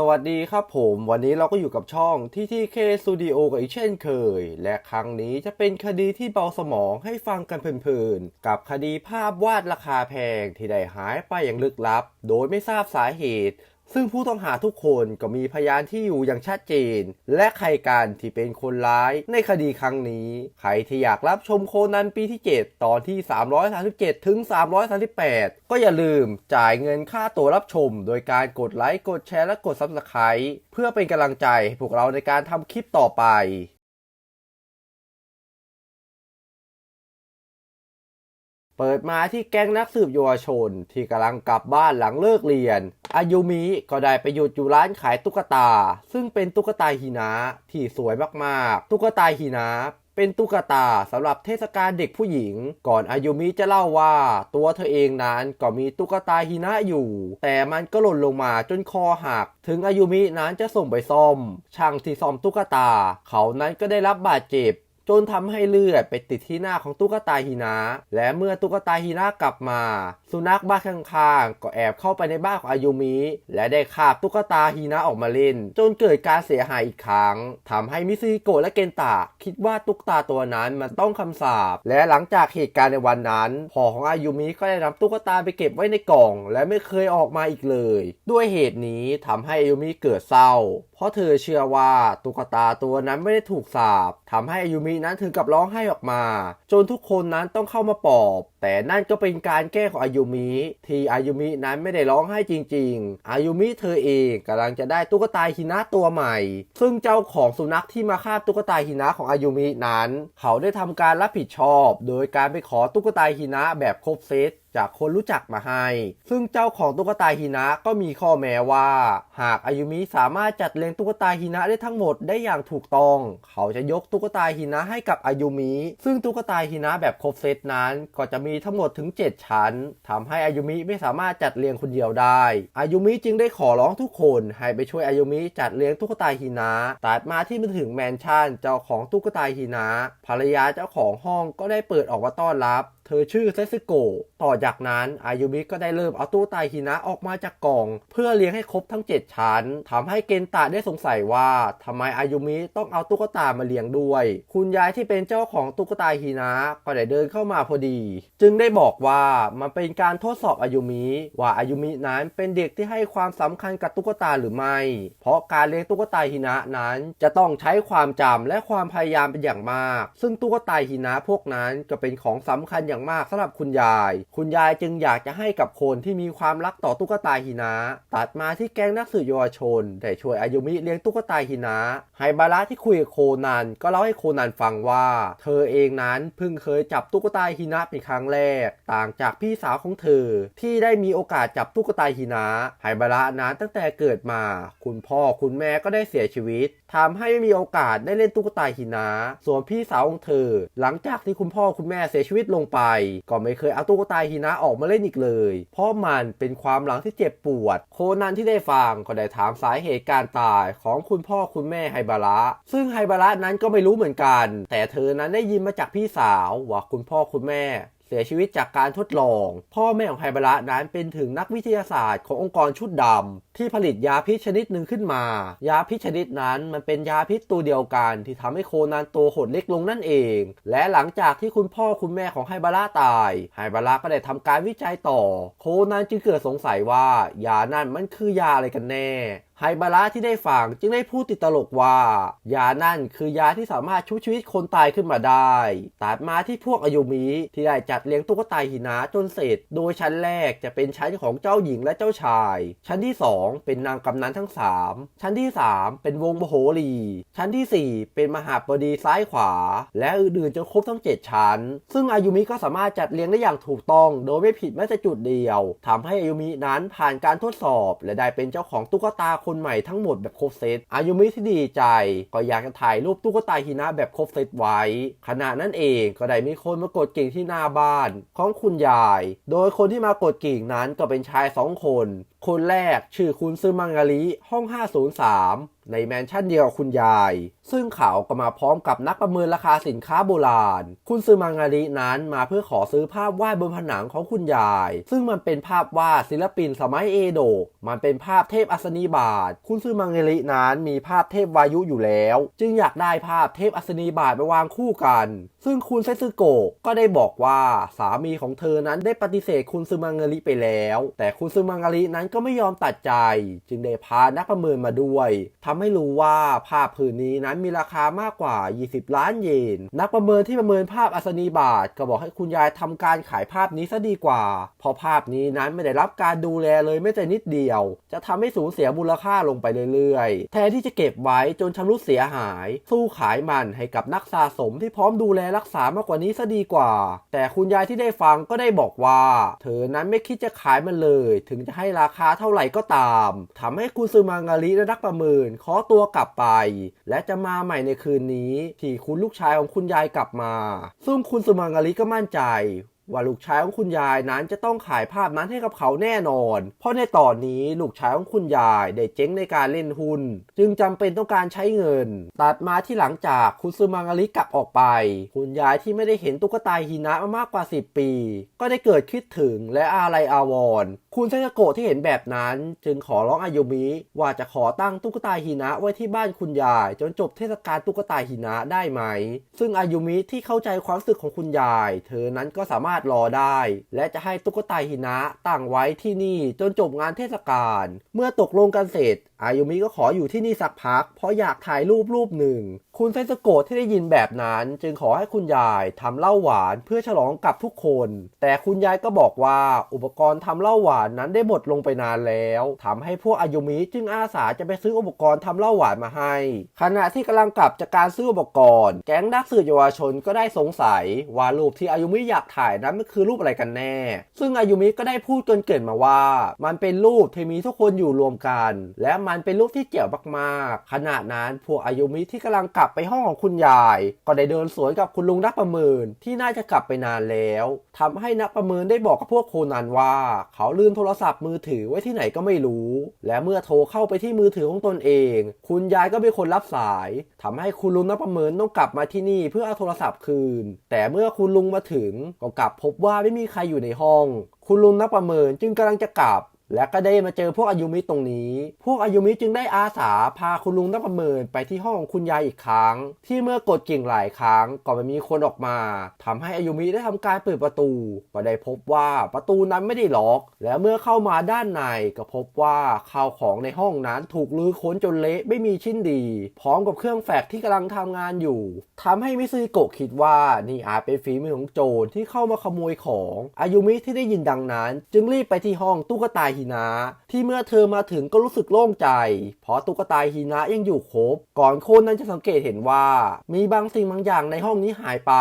สวัสดีครับผมวันนี้เราก็อยู่กับช่องที่ที่เคสตูดิโอกับอีกเช่นเคย และครั้งนี้จะเป็นคดีที่เบาสมองให้ฟังกันเพลินๆ กับคดีภาพวาดราคาแพงที่ได้หายไปอย่างลึกลับ โดยไม่ทราบสาเหตุ ซึ่งผู้ต้องหาทุกคนก็มีพยานที่อยู่อย่างชัดเจน และใครกันที่เป็นคนร้ายในคดีครั้งนี้ ใครที่อยากรับชมโคนันปีที่ 7 ตอนที่ 337 ถึง 338 ก็อย่าลืมจ่ายเงินค่าตัวรับชม โดยการกดไลค์ กดแชร์และกด Subscribe เพื่อเป็นกำลังใจให้พวกเราในการทำคลิปต่อไป เปิดมาที่แก๊งนักสืบเยาวชน ที่กำลังกลับบ้านหลังเลิกเรียน อายุมิก็ได้ไปหยุดอยู่ร้านขายตุ๊กตา ซึ่งเป็นตุ๊กตาหินะที่สวยมากๆ ตุ๊กตาหินะเป็นตุ๊กตาสำหรับเทศกาลเด็กผู้หญิง ก่อนอายุมิจะเล่าว่า ตัวเธอเองนั้นก็มีตุ๊กตาหินะอยู่ แต่มันก็หล่นลงมาจนคอหัก ถึงอายุมินั้นจะส่งไปซ่อม ช่างที่ซ่อมตุ๊กตา เขานั้นก็ได้รับบาดเจ็บ จนทำให้เลือดไปติดที่หน้าของตุ๊กตาฮีนะและเมื่อตุ๊กตาฮีนะกลับมา สุนัขบ้านข้างๆ ก็แอบเข้าไปในบ้านของอายุมิ และได้คาบตุ๊กตาฮีนะออกมาเล่น จนเกิดการเสียหายอีกครั้งทำให้มิซิโกะและเกนตะคิดว่าตุ๊กตาตัวนั้นมันต้องคำสาปและหลังจากเหตุการณ์ในวันนั้นพ่อของอายุมิก็ได้นำตุ๊กตาไปเก็บไว้ในกล่อง และไม่เคยออกมาอีกเลย ด้วยเหตุนี้ทำให้อายุมิเกิดเศร้า เพราะเธอเชื่อว่าตุ๊กตาตัวนั้นไม่ได้ถูกสาปทำให้อายุมินั้นถึงกับร้องไห้ออกมา จนทุกคนนั้นต้องเข้ามาปลอบ แต่นั่นก็เป็นการแก้ของอายุมิที่อายุมินั้นไม่ได้ร้องไห้จริง ๆ อายุมิเธอเองกำลังจะได้ตุ๊กตาฮินะตัวใหม่ ซึ่งเจ้าของสุนัขที่มาฆ่าตุ๊กตาฮินะของอายุมินั้น เขาได้ทำการรับผิดชอบ โดยการไปขอตุ๊กตาฮินะแบบครบเซตจากคนรู้จักมาให้ ซึ่งเจ้าของตุ๊กตาฮินะก็มีข้อแม้ว่า หากอายุมิสามารถจัดเลี้ยงตุ๊กตาฮินะได้ทั้งหมดได้อย่างถูกต้อง เขาจะยกตุ๊กตาฮินะให้กับอายุมิซึ่งตุ๊กตาฮินะแบบครบเซตนั้นก็จะมีทั้งหมดถึง 7 ชั้นทำให้อายุมิไม่สามารถจัดเลี้ยงคนเดียวได้ อายุมิจึงได้ขอร้องทุกคนให้ไปช่วยอายุมิจัดเลี้ยงตุ๊กตาฮินะตัดมาที่มาถึงแมนชั่นเจ้าของตุ๊กตาฮินะภรรยาเจ้าของห้องก็ได้เปิดออกมาต้อนรับ เธอชื่อเซซิโกะต่อจากนั้นอายุมิก็ได้เริ่มเอาตู้ไตฮินะออกมาจากกล่อง เพื่อเลี้ยงให้ครบทั้ง 7 ชั้นทำให้เกนตะได้สงสัยว่าทำไมอายุมิต้องเอาตุ๊กตามาเลี้ยงด้วย คุณยายที่เป็นเจ้าของตุ๊กตาฮินะก็ได้เดินเข้ามาพอดี จึงได้บอกว่ามันเป็นการทดสอบอายุมิว่าอายุมินั้นเป็นเด็กที่ให้ความสำคัญกับตุ๊กตาหรือไม่ เพราะการเลี้ยงตุ๊กตาฮินะนั้นจะต้องใช้ความจำและความพยายามเป็นอย่างมาก ซึ่งตุ๊กตาฮินะพวกนั้นก็เป็นของสำคัญอย่างมากสำหรับคุณยาย คุณยายจึงอยากจะให้กับคนที่มีความรักต่อตุ๊กตาฮินะตัดมาที่แก๊งนักสืบเยาวชนได้ช่วยอายุมิเลี้ยงตุ๊กตาฮินะไฮบาระที่คุยกับโคนันก็เล่าให้โคนันฟังว่า เธอเองนั้นเพิ่งเคยจับตุ๊กตาฮินะเป็นครั้งแรก ต่างจากพี่สาวของเธอ ที่ได้มีโอกาสจับตุ๊กตาฮินะไฮบาระนั้นตั้งแต่เกิดมา คุณพ่อคุณแม่ก็ได้เสียชีวิตทำให้ไม่มีโอกาสได้เล่นตุ๊กตาฮินะส่วนพี่สาวของเธอ หลังจากที่คุณพ่อคุณแม่เสียชีวิตลงไปก็ไม่เคยเอาตุ๊กตาฮินะออกมาเล่นอีกเลย เพราะมันเป็นความหลังที่เจ็บปวด โคนันที่ได้ฟังก็ได้ถามสาเหตุการตายของคุณพ่อคุณแม่ไฮบาระซึ่งไฮบาระนั้นก็ไม่รู้เหมือนกัน แต่เธอนั้นได้ยินมาจากพี่สาวว่าคุณพ่อคุณแม่ เสียชีวิตจากการทดลอง พ่อแม่ของไฮบาระนั้นเป็นถึงนักวิทยาศาสตร์ขององค์กรชุดดำที่ผลิตยาพิษชนิดหนึ่งขึ้นมา ยาพิษชนิดนั้นมันเป็นยาพิษตัวเดียวกัน ที่ทำให้โคนันตัวหดเล็กลงนั่นเอง และหลังจากที่คุณพ่อคุณแม่ของไฮบาระตายไฮบาระก็ได้ทำการวิจัยต่อ โคนันจึงเกิดสงสัยว่ายานั่นมันคือยาอะไรกันแน่ ไฮบาระที่ได้ฟังจึงได้พูดติดตลกว่า ยานั่นคือยาที่สามารถชุบชีวิตคนตายขึ้นมาได้ ตัดมาที่พวกอายุมิที่ได้จัดเลี้ยงตุ๊กตาหินะจนเสร็จ โดยชั้นแรกจะเป็นชั้นของเจ้าหญิงและเจ้าชาย ชั้นที่ 2 เป็นนางกำนันทั้ง 3 ชั้นที่ 3 เป็นวงมโหรี ชั้นทีสี่4 เป็นมหาบดีซ้ายขวา และอื่นๆจนครบทั้ง 7 ชั้น ซึ่งอายุมิก็สามารถจัดเลี้ยงได้อย่างถูกต้อง โดยไม่ผิดแม้แต่จุดเดียวทำให้อายุมินั้นผ่านการทดสอบ และได้เป็นเจ้าของตุ๊กตาคนใหม่ทั้งหมดแบบครบเซตอายุมิที่ดีใจ ก็อยากจะถ่ายรูปตุ๊กตาฮินะแบบครบเซตไว้ ขณะนั้นเองก็ได้มีคนมากดกิ่งที่หน้าบ้าน ของคุณยาย โดยคนที่มากดกิ่งนั้นก็เป็นชายสองคน คนแรกชื่อคุณซึมังงาริห้อง 503 ในแมนชั่นเดียวกับคุณยาย ซึ่งเขาก็มาพร้อมกับนักประเมินราคาสินค้าโบราณ คุณซึมังงารินั้นมาเพื่อขอซื้อภาพวาดบนผนังของคุณยาย ซึ่งมันเป็นภาพวาดศิลปินสมัยเอโดะมันเป็นภาพเทพอัศนีบาท คุณซึมังงารินั้นมีภาพเทพวายุอยู่แล้ว จึงอยากได้ภาพเทพอัศนีบาทไปวางคู่กัน ซึ่งคุณเซซึโกะก็ได้บอกว่าสามีของเธอนั้นได้ปฏิเสธคุณซึมังงาริไปแล้ว แต่คุณซึมังงารินั้นก็ไม่ยอมตัดใจ จึงได้พานักประเมินมาด้วยทำให้รู้ว่าภาพผืนนี้นั้นมีราคามากกว่า 20 ล้านเยน นักประเมินที่ประเมินภาพอัศนีบาท ก็บอกให้คุณยายทำการขายภาพนี้ซะดีกว่า เพราะภาพนี้นั้นไม่ได้รับการดูแลเลยแม้แต่นิดเดียว จะทำให้สูญเสียมูลค่าลงไปเรื่อยๆ แทนที่จะเก็บไว้จนชำรุดเสียหาย สู้ขายมันให้กับนักสะสมที่พร้อมดูแลรักษามากกว่านี้ซะดีกว่า แต่คุณยายที่ได้ฟังก็ได้บอกว่า เธอนั้นไม่คิดจะขายมันเลย ถึงจะให้ราคาเท่าไหร่ก็ตามทำให้คุณซูมางาริและนักประเมินขอตัวกลับไป และจะมาใหม่ในคืนนี้ ที่คุณลูกชายของคุณยายกลับมา ซึ่งคุณซูมางาริก็มั่นใจ ว่าลูกชายของคุณยายนั้นจะต้องขายภาพนั้นให้กับเขาแน่นอน เพราะในตอนนี้ลูกชายของคุณยายได้เจ๊งในการเล่นหุ้น จึงจำเป็นต้องการใช้เงิน ตัดมาที่หลังจากคุณซูมังาริกลับออกไป คุณยายที่ไม่ได้เห็นตุ๊กตาหินะมามากกว่า 10 ปี ก็ได้เกิดคิดถึงและอาลัยอาวรณ์ คุณเซนโกะที่เห็นแบบนั้นจึงขอร้องอายุมิว่าจะขอตั้งตุ๊กตาหินะไว้ที่บ้านคุณยาย จนจบเทศกาลตุ๊กตาหินะได้ไหม ซึ่งอายุมิที่เข้าใจความรู้สึกของคุณยาย เธอนั้นก็สามารถรอได้ และจะให้ตุ๊กตาหินะตั้งไว้ที่นี่จนจบงานเทศกาลเมื่อตกลงกันเสร็จอายุมิก็ขออยู่ที่นี่สักพัก เพราะอยากถ่ายรูปรูปหนึ่ง คุณเซนโกะที่ได้ยินแบบนั้น จึงขอให้คุณยายทำเหล้าหวานเพื่อฉลองกับทุกคน แต่คุณยายก็บอกว่าอุปกรณ์ทำเหล้าหวานนั้นได้หมดลงไปนานแล้วทำให้พวกอายุมิจึงอาสาจะไปซื้ออุปกรณ์ทำเหล้าหวานมาให้ ขณะที่กำลังกลับจากการซื้ออุปกรณ์ แก๊งนักสืบเยาวชนก็ได้สงสัยว่ารูปที่อายุมิอยากถ่ายนั้นมันคือรูปอะไรกันแน่ ซึ่งอายุมิก็ได้พูดเกินเกินมาว่า มันเป็นรูปที่มีทุกคนอยู่รวมกัน และมันเป็นรูปที่เจ๋วมากๆขณะนั้นพวกอายุมิที่กำลังกลับไปห้องของคุณยาย ก็ได้เดินสวนกับคุณลุงนักประเมินที่น่าจะกลับไปนานแล้วทำให้นักประเมินได้บอกกับพวกโคนันว่า เขาลืมโทรศัพท์มือถือไว้ที่ไหนก็ไม่รู้ และเมื่อโทรเข้าไปที่มือถือของตนเอง คุณยายก็เป็นคนรับสายทำให้คุณลุงนักประเมินต้องกลับมาที่นี่เพื่อเอาโทรศัพท์คืน แต่เมื่อคุณลุงมาถึงก็กลับพบว่าไม่มีใครอยู่ในห้อง คุณลุงนักประเมินจึงกำลังจะกลับ และก็ได้มาเจอพวกอายุมิตรงนี้ พวกอายุมิจึงได้อาสาพาคุณลุงนักประเมินไปที่ห้องคุณยายอีกครั้ง ที่เมื่อกดกิ่งหลายครั้งก็ไม่มีคนออกมาทำให้อายุมิได้ทำการเปิดประตูก็ได้พบว่าประตูนั้นไม่ได้ล็อก และเมื่อเข้ามาด้านในก็พบว่าข้าวของในห้องนั้นถูกลื้อค้นจนเละไม่มีชิ้นดี พร้อมกับเครื่องแฟกที่กำลังทำงานอยู่ทำให้มิซึโกะคิดว่านี่อาจเป็นฝีมือของโจรที่เข้ามาขโมยของอายุมิที่ได้ยินดังนั้น จึงรีบไปที่ห้องตุ๊กตาฮินะ ที่เมื่อเธอมาถึงก็รู้สึกโล่งใจ เพราะตุ๊กตาฮินะยังอยู่ครบ ก่อนโคนนั้นจะสังเกตเห็นว่า มีบางสิ่งบางอย่างในห้องนี้หายไป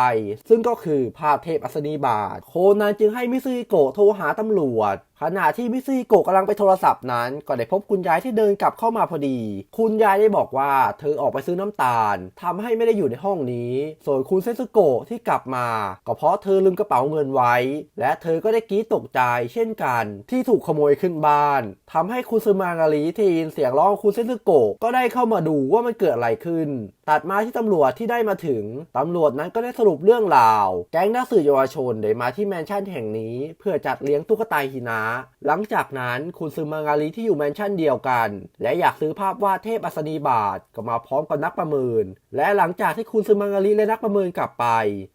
ซึ่งก็คือภาพเทพอัศนีบาท โคนนั้นจึงให้มิซึโกะโทรหาตำรวจขณะที่มิซึโกะกำลังไปโทรศัพท์นั้น ก็ได้พบคุณยายที่เดินกลับเข้ามาพอดี คุณยายได้บอกว่าเธอออกไปซื้อน้ำตาลทำให้ไม่ได้อยู่ในห้องนี้ ส่วนคุณเซซึโกะที่กลับมา ก็เพราะเธอลืมกระเป๋าเงินไว้ และเธอก็ได้กรีดตกใจเช่นกัน ที่ถูกขโมยขึ้นบ้านทำให้คุณซึมานารีที่ยินเสียงร้องคุณเซซึโกะก็ได้เข้ามาดูว่ามันเกิดอะไรขึ้น ตัดมาที่ตำรวจที่ได้มาถึง ตำรวจนั้นก็ได้สรุปเรื่องราว แก๊งนักสืบเยาวชนได้มาที่แมนชั่นแห่งนี้ เพื่อจัดเลี้ยงตุ๊กตาหินะ หลังจากนั้นคุณซึมางารีที่อยู่แมนชั่นเดียวกัน และอยากซื้อภาพวาดเทพอัศนีบาทก็มาพร้อมกับนักประเมิน และหลังจากที่คุณซึมางารีและนักประเมินกลับไป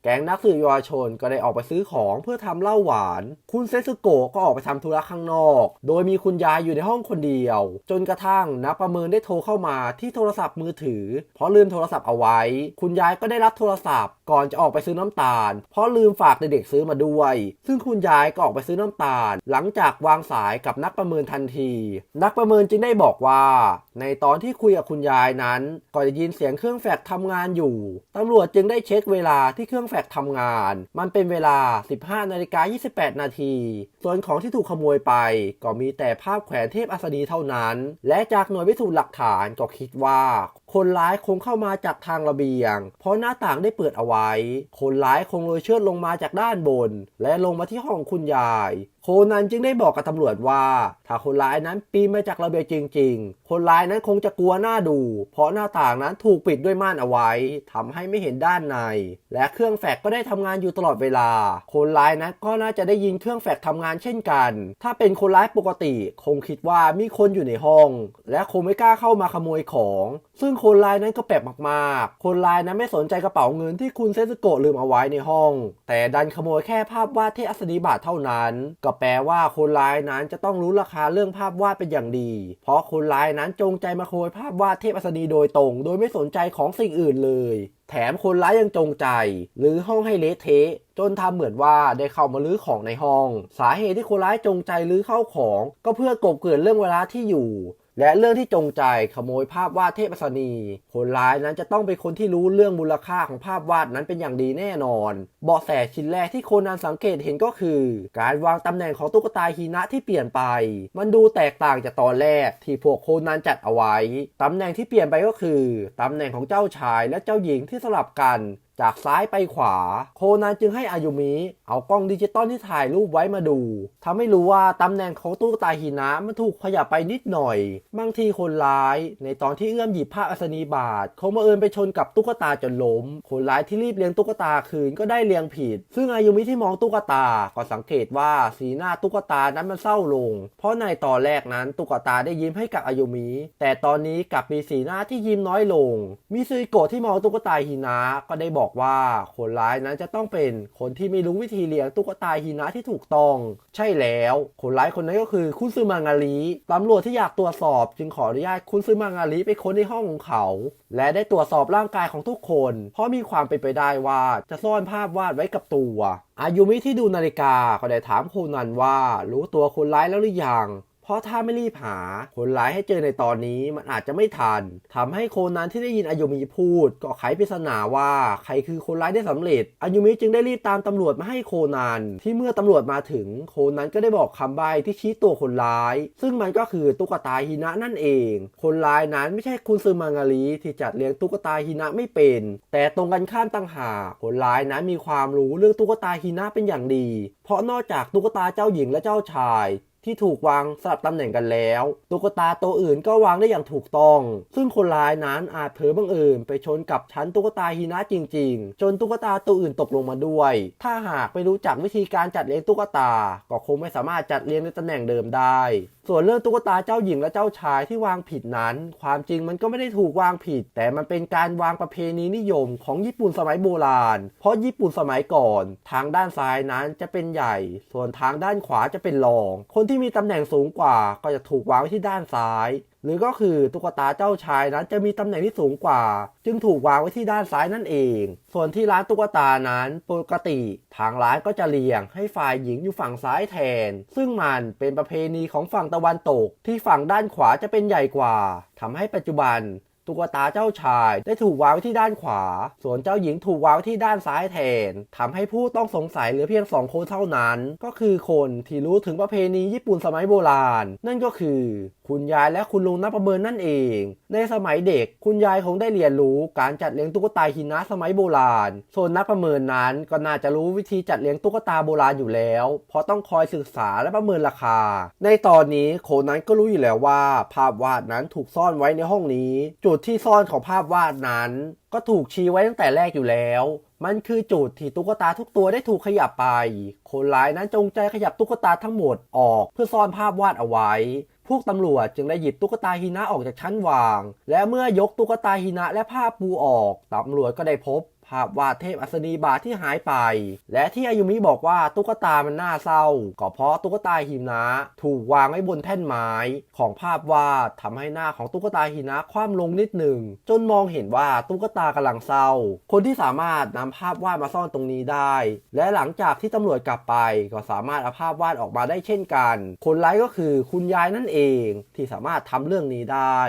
แก๊งนักสืบเยาวชนก็ได้ออกไปซื้อของเพื่อทำเหล้าหวาน คุณเซซึโกะก็ออกไปทำธุระข้างนอก โดยมีคุณยายอยู่ในห้องคนเดียว จนกระทั่งนักประเมินได้โทรเข้ามาที่โทรศัพท์มือถือเพราะลืมโทรรศัพท์เอาไว้ คุณยายก็ได้รับโทรศัพท์ก่อนจะออกไปซื้อน้ำตาล เพราะลืมฝากเด็กๆซื้อมาด้วย ซึ่งคุณยายก็ออกไปซื้อน้ำตาล หลังจากวางสายกับนักประเมินทันที นักประเมินจึงได้บอกว่า ในตอนที่คุยกับคุณยายนั้นก็ได้ยินเสียงเครื่องแฟกทำงานอยู่ตำรวจจึงได้เช็คเวลาที่เครื่องแฟกทำงาน มันเป็นเวลา 15นาฬิกา28 นาที ส่วนของที่ถูกขโมยไป ก็มีแต่ภาพแขวนเทพอัศนีเท่านั้น และจากหน่วยพิสูจน์หลักฐานก็คิดว่า คนร้ายคงเข้ามาจากทางระเบียง เพราะหน้าต่างได้เปิดเอาไว้ คนร้ายคงเลยเชือดลงมาจากด้านบน และลงมาที่ห้องคุณยาย โคนันจึงได้บอกกับตำรวจว่า ถ้าคนร้ายนั้นปีนมาจากระเบียงจริง ๆ คนร้ายนั้นคงจะกลัวหน้าดู เพราะหน้าต่างนั้นถูกปิดด้วยม่านเอาไว้ทำให้ไม่เห็นด้านใน และเครื่องแฟกก็ได้ทำงานอยู่ตลอดเวลา คนร้ายนั้นก็น่าจะได้ยินเครื่องแฟกทำงานเช่นกัน ถ้าเป็นคนร้ายปกติ คงคิดว่ามีคนอยู่ในห้อง และคงไม่กล้าเข้ามาขโมยของ ซึ่งคนร้ายนั้นก็แปลกมากๆ คนร้ายนั้นไม่สนใจกระเป๋าเงินที่คุณเซซุโกะลืมเอาไว้ในห้อง แต่ดันขโมยแค่ภาพวาดที่อัศนีบาทเท่านั้นกแปลว่าคนร้ายนั้นจะต้องรู้ราคาเรื่องภาพวาดเป็นอย่างดี เพราะคนร้ายนั้นจงใจมาโคยภาพวาดเทพอัศนีโดยตรง โดยไม่สนใจของสิ่งอื่นเลย แถมคนร้ายยังจงใจ หรือห้องให้เละเทะจนทำเหมือนว่าได้เข้ามาลื้อของในห้อง สาเหตุที่คนร้ายจงใจลื้อเข้าของ ก็เพื่อกบเกลื่อนเรื่องเวลาที่อยู่ และเรื่องที่จงใจขโมยภาพวาดเทพอัศนี คนร้ายนั้นจะต้องเป็นคนที่รู้เรื่องมูลค่าของภาพวาดนั้นเป็นอย่างดีแน่นอนเบาะแสชิ้นแรกที่โคนันสังเกตเห็นก็คือ การวางตำแหน่งของตุ๊กตาฮีนะที่เปลี่ยนไป มันดูแตกต่างจากตอนแรกที่พวกโคนันจัดเอาไว้ ตำแหน่งที่เปลี่ยนไปก็คือตำแหน่งของเจ้าชายและเจ้าหญิงที่สลับกัน จากซ้ายไปขวา โคนันจึงให้อายุมิเอากล้องดิจิตอลที่ถ่ายรูปไว้มาดูทำให้รู้ว่าตำแหน่งของตุ๊กตาหินะมันถูกขยับไปนิดหน่อย บางทีคนร้าย ในตอนที่เอื้อมหยิบผ้าอัศนีบาทคงมาเอิญไปชนกับตุ๊กตาจนล้ม คนร้ายที่รีบเลี้ยงตุ๊กตาคืนก็ได้เลี้ยงผิด ซึ่งอายุมิที่มองตุ๊กตาก็สังเกตว่าสีหน้าตุ๊กตานั้นมันเศร้าลง เพราะในตอนแรกนั้นตุ๊กตาได้ยิ้มให้กับอายุมิ แต่ตอนนี้กลับมีสีหน้าที่ยิ้มน้อยลง มิซุยโกะที่มองตุ๊กตาหินะก็ได้บอกว่าคนร้ายนั้นจะต้องเป็นคนที่ไม่รู้วิธีเลี้ยงตุ๊กตาหินะที่ถูกต้อง ใช่แล้ว คนร้ายคนนั้นก็คือคุณซึมางาริตำรวจที่อยากตรวจสอบ จึงขออนุญาตคุณซึมางาริไปค้นในห้องของเขา และได้ตรวจสอบร่างกายของทุกคน เพราะมีความเป็นไปได้ว่าจะซ่อนภาพวาดไว้กับตัวอายุมิที่ดูนาฬิกาก็ได้ถามโคนันว่า รู้ตัวคนร้ายแล้วหรือยัง ราะถ้าไม่รีบหาคนร้ายให้เจอในตอนนี้มันอาจจะไม่ทันทำให้โคนันที่ได้ยินอายุมิพูด ก็ไขปริศนาว่าใครคือคนร้ายได้สำเร็จ อายุมิจึงได้รีบตามตำรวจมาให้โคนันที่เมื่อตำรวจมาถึงโคนันก็ได้บอกคำใบ้ที่ชี้ตัวคนร้าย ซึ่งมันก็คือตุ๊กตาฮินะนั่นเอง คนร้ายนั้นไม่ใช่คุณซึมางารีที่จัดเลี้ยงตุ๊กตาฮินะไม่เป็น แต่ตรงกันข้ามต่างหากคนร้ายนั้นมีความรู้เรื่องตุ๊กตาฮินะเป็นอย่างดี เพราะนอกจากตุ๊กตาเจ้าหญิงและเจ้าชาย ที่ถูกวางสลับตำแหน่งกันแล้ว ตุ๊กตาตัวอื่นก็วางได้อย่างถูกต้อง ซึ่งคนร้ายนั้นอาจเผลอบังเอิญไปชนกับชั้นตุ๊กตาฮีนะจริง ๆ จนตุ๊กตาตัวอื่นตกลงมาด้วย ถ้าหากไม่รู้จักวิธีการจัดเลี้ยงตุ๊กตา ก็คงไม่สามารถจัดเลี้ยงในตำแหน่งเดิมได้ ส่วนเรื่องตุ๊กตาเจ้าหญิงและเจ้าชายที่วางผิดนั้น ความจริงมันก็ไม่ได้ถูกวางผิด แต่มันเป็นการวางประเพณีนิยมของญี่ปุ่นสมัยโบราณ เพราะญี่ปุ่นสมัยก่อน ทางด้านซ้ายนั้นจะเป็นใหญ่ ส่วนทางด้านขวาจะเป็นรอง คนที่มีตำแหน่งสูงกว่าก็จะถูกวางไว้ที่ด้านซ้าย หรือก็คือตุ๊กตาเจ้าชายนั้นจะมีตำแหน่งที่สูงกว่า จึงถูกวางไว้ที่ด้านซ้ายนั่นเอง ส่วนที่ร้านตุ๊กตานั้นปกติ ทางร้านก็จะเรียงให้ฝ่ายหญิงอยู่ฝั่งซ้ายแทน ซึ่งมันเป็นประเพณีของฝั่งตะวันตก ที่ฝั่งด้านขวาจะเป็นใหญ่กว่าทำให้ปัจจุบันตุ๊กตาเจ้าชายได้ถูกวางไว้ที่ด้านขวา ส่วนเจ้าหญิงถูกวางไว้ที่ด้านซ้ายแทนทำให้ผู้ต้องสงสัยเหลือเพียงสองคนเท่านั้น ก็คือคนที่รู้ถึงประเพณีญี่ปุ่นสมัยโบราณ นั่นก็คือ คุณยายและคุณลุงนักประเมินนั่นเอง ในสมัยเด็ก คุณยายคงได้เรียนรู้การจัดเลี้ยงตุ๊กตาหินะสมัยโบราณ ส่วนนักประเมินนั้นก็น่าจะรู้วิธีจัดเลี้ยงตุ๊กตาโบราณอยู่แล้ว เพราะต้องคอยศึกษาและประเมินราคา ในตอนนี้โคนั้นก็รู้อยู่แล้วว่า ภาพวาดนั้นถูกซ่อนไว้ในห้องนี้ จุดที่ซ่อนของภาพวาดนั้น ก็ถูกชี้ไว้ตั้งแต่แรกอยู่แล้วมันคือจุดที่ตุ๊กตาทุกตัวได้ถูกขยับไป คนร้ายนั้นจงใจขยับตุ๊กตาทั้งหมดออกเพื่อซ่อนภาพวาดเอาไว้ พวกตำรวจจึงได้หยิบตุ๊กตาฮินะออกจากชั้นวาง และเมื่อยกตุ๊กตาฮินะและผ้าปูออกตำรวจก็ได้พบ ภาพวาดเทพอัศนีบาทที่หายไป และที่อายุมิบอกว่าตุ๊กตามันน่าเศร้า ก็เพราะตุ๊กตาหินะถูกวางไว้บนแท่นไม้ ของภาพวาดทำให้หน้าของตุ๊กตาหินะคว่ำลงนิดหนึ่ง จนมองเห็นว่าตุ๊กตากำลังเศร้า คนที่สามารถนำภาพวาดมาซ่อนตรงนี้ได้ และหลังจากที่ตำรวจกลับไป ก็สามารถเอาภาพวาดออกมาได้เช่นกัน คนร้ายก็คือคุณยายนั่นเองที่สามารถทำเรื่องนี้ได้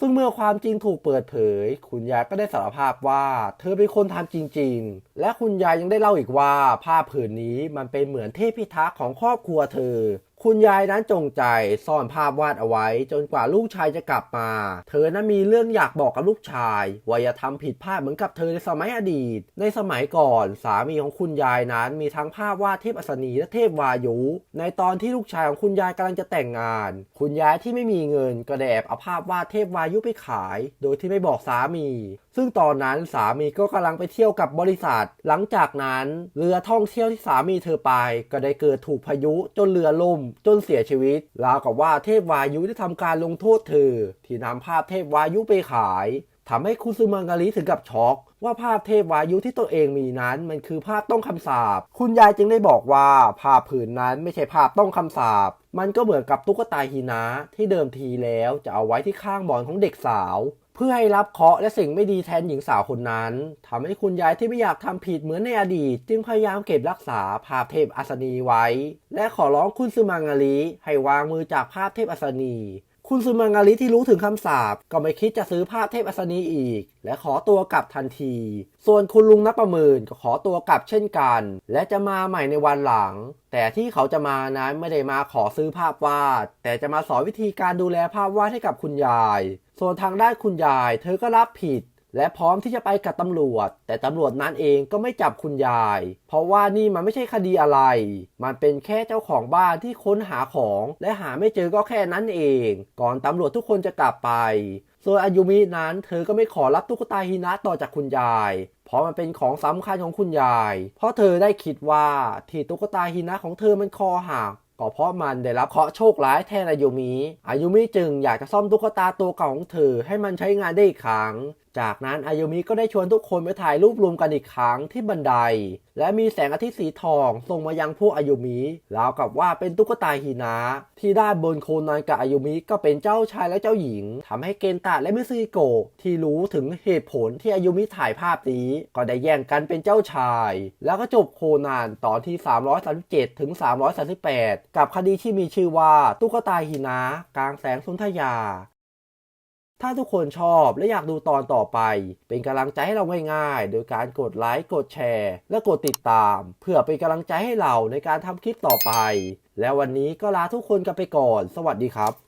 ซึ่งเมื่อความจริงถูกเปิดเผย คุณยายก็ได้สารภาพว่า เธอเป็นคนทำจริง ๆ และคุณยายยังได้เล่าอีกว่าผ้าผืนนี้มันเป็นเหมือนเทพพิทักษ์ของครอบครัวเธอ คุณยายนั้นจงใจซ่อนภาพวาดเอาไว้ จนกว่าลูกชายจะกลับมา เธอนั้นมีเรื่องอยากบอกกับลูกชายว่าอย่าทำผิดพลาดเหมือนกับเธอในสมัยอดีต ในสมัยก่อนสามีของคุณยายนั้นมีทั้งภาพวาดเทพอัศนีและเทพวายุ ในตอนที่ลูกชายของคุณยายกำลังจะแต่งงาน คุณยายที่ไม่มีเงินก็ได้แอบเอาภาพวาดเทพวายุไปขาย โดยที่ไม่บอกสามี ซึ่งตอนนั้นสามีก็กำลังไปเที่ยวกับบริษัท หลังจากนั้นเรือท่องเที่ยวที่สามีเธอไป ก็ได้เกิดถูกพายุจนเรือล่มจนเสียชีวิตราวกับว่าเทพวายุได้ทำการลงโทษเธอ ที่นำภาพเทพวายุไปขายทำให้คุซึมังการิถึงกับช็อกว่าภาพเทพวายุที่ตัวเองมีนั้น มันคือภาพต้องคำสาปคุณยายจึงได้บอกว่า ภาพผืนนั้นไม่ใช่ภาพต้องคำสาปมันก็เหมือนกับตุ๊กตาหินะที่เดิมทีแล้วจะเอาไว้ที่ข้างหมอนของเด็กสาว พื่อให้รับเคราะห์และสิ่งไม่ดีแทนหญิงสาวคนนั้นทำให้คุณยายที่ไม่อยากทำผิดเหมือนในอดีต จึงพยายามเก็บรักษาภาพเทพอัศนีไว้ และขอร้องคุณซึมังงาริให้วางมือจากภาพเทพอัศนี คุณซึมังงาริที่รู้ถึงคำสาปก็ไม่คิดจะซื้อภาพเทพอัศนีอีก และขอตัวกลับทันที ส่วนคุณลุงนับประเมินก็ขอตัวกลับเช่นกัน และจะมาใหม่ในวันหลัง แต่ที่เขาจะมานั้นไม่ได้มาขอซื้อภาพวาด แต่จะมาสอนวิธีการดูแลภาพวาดให้กับคุณยาย ส่วนทางด้านคุณยาย เธอก็รับผิด และพร้อมที่จะไปกับตำรวจ แต่ตำรวจนั้นเองก็ไม่จับคุณยาย เพราะว่านี่มันไม่ใช่คดีอะไร มันเป็นแค่เจ้าของบ้านที่ค้นหาของและหาไม่เจอก็แค่นั้นเอง ก่อนตำรวจทุกคนจะกลับไป ส่วนอายุมินั้น เธอก็ไม่ขอรับตุ๊กตาฮินะต่อจากคุณยายเพราะมันเป็นของสำคัญของคุณยาย เพราะเธอได้คิดว่าที่ตุ๊กตาฮินะของเธอมันคอหัก ก็เพราะมันได้รับเคราะห์โชคร้ายแทนอายุมิอายุมิจึงอยากจะซ่อมตุ๊กตาตัวเก่าของเธอให้มันใช้งานได้อีกครั้ง จากนั้นอายุมิก็ได้ชวนทุกคนไปถ่ายรูปรวมกันอีกครั้งที่บันได และมีแสงอาทิตย์สีทองส่งมายังพวกอายุมิราวกับว่าเป็นตุ๊กตาหินะที่ด้านบนโคนานกับอายุมิก็เป็นเจ้าชายและเจ้าหญิงทำให้เกนตะและมิซึโกะที่รู้ถึงเหตุผลที่อายุมิถ่ายภาพนี้ ก็ได้แย่งกันเป็นเจ้าชาย แล้วก็จบโคนานตอนที่ 337 ถึง 338 กับคดีที่มีชื่อว่าตุ๊กตาหินะกลางแสงสุนทยา ถ้าทุกคนชอบและอยากดูตอนต่อไป เป็นกำลังใจให้เราง่ายๆ โดยการกดไลค์ กดแชร์ และกดติดตาม เพื่อเป็นกำลังใจให้เราในการทำคลิปต่อไป และวันนี้ก็ลาทุกคนกันไปก่อน สวัสดีครับ